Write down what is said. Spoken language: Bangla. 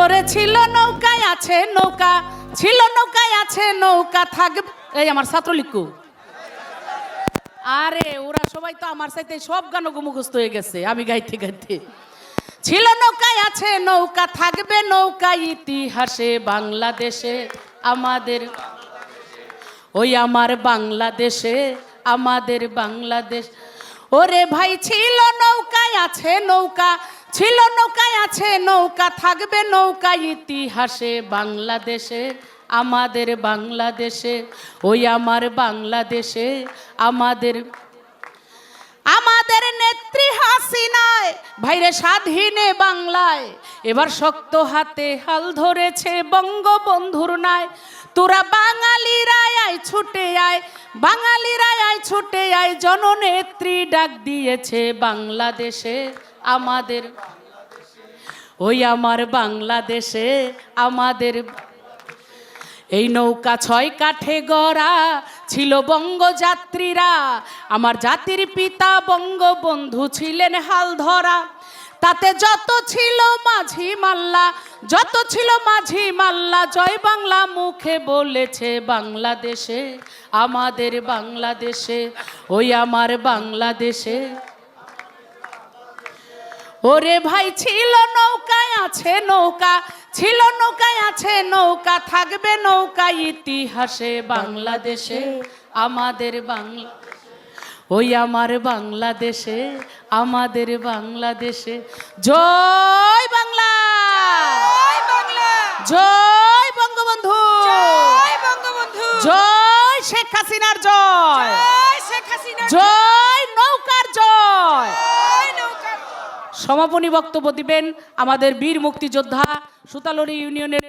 ওরে ছিল নৌকায় আছে নৌকা, ছিল নৌকায় আছে নৌকা থাকবে এই আমার ছাত্রলিকু আরে, ওরা সবাই তো আমার সাথে সব গান মুখস্থ হয়ে গেছে, আমি গাইতে গাইতে। ছিল নৌকায় আছে নৌকা, থাকবে নৌকা ইতিহাসে, বাংলাদেশে, আমাদের ওই আমার বাংলাদেশে, আমাদের বাংলাদেশ। ওরে ভাই, ছিল নৌকায় আছে নৌকা ছিল নৌকায়, আছে নৌকা, থাকবে নৌকা ইতিহাসে, বাংলাদেশে, আমাদের বাংলাদেশে, ওই আমার বাংলাদেশে, আমাদের আমাদের নেত্রী হাসিনায়, ভাইরে স্বাধীনে বাংলায়, এবার শক্ত হাতে হাল ধরেছে বঙ্গবন্ধুর নাই তোরা বাঙালিরা আয় ছুটে আয় বাঙালিরা আয় ছুটে আয় জননেত্রী ডাক দিয়েছে বাংলাদেশে, আমাদের, ওই আমার বাংলাদেশে, আমাদের, এই নৌকা ছয় কাঠে গড়া ছিল বঙ্গযাত্রীরা, আমার জাতির পিতা বঙ্গবন্ধু ছিলেন হাল ধরা তাতে যত ছিল মাঝি মাল্লা, যত ছিল মাঝি মাল্লা, জয় বাংলা মুখে বলেছে বাংলাদেশে, আমাদের বাংলাদেশে, ওই আমার বাংলাদেশে। ওরে ভাই, ছিল নৌকায় আছে নৌকা, ছিল নৌকায় আছে নৌকা, থাকবে নৌকা ইতিহাসে বাংলাদেশে, আমাদের বাংলা ওই আমার বাংলাদেশে আমাদের বাংলাদেশে। জয় বাংলা! জয় বঙ্গবন্ধু! জয় বঙ্গবন্ধু! জয় শেখ হাসিনার জয়! জয় শেখ হাসিনা জয়! নৌকার জয়! জয়! সমাপনী বক্তব্য দিবেন আমাদের বীর মুক্তিযোদ্ধা সুতালরি ইউনিয়নের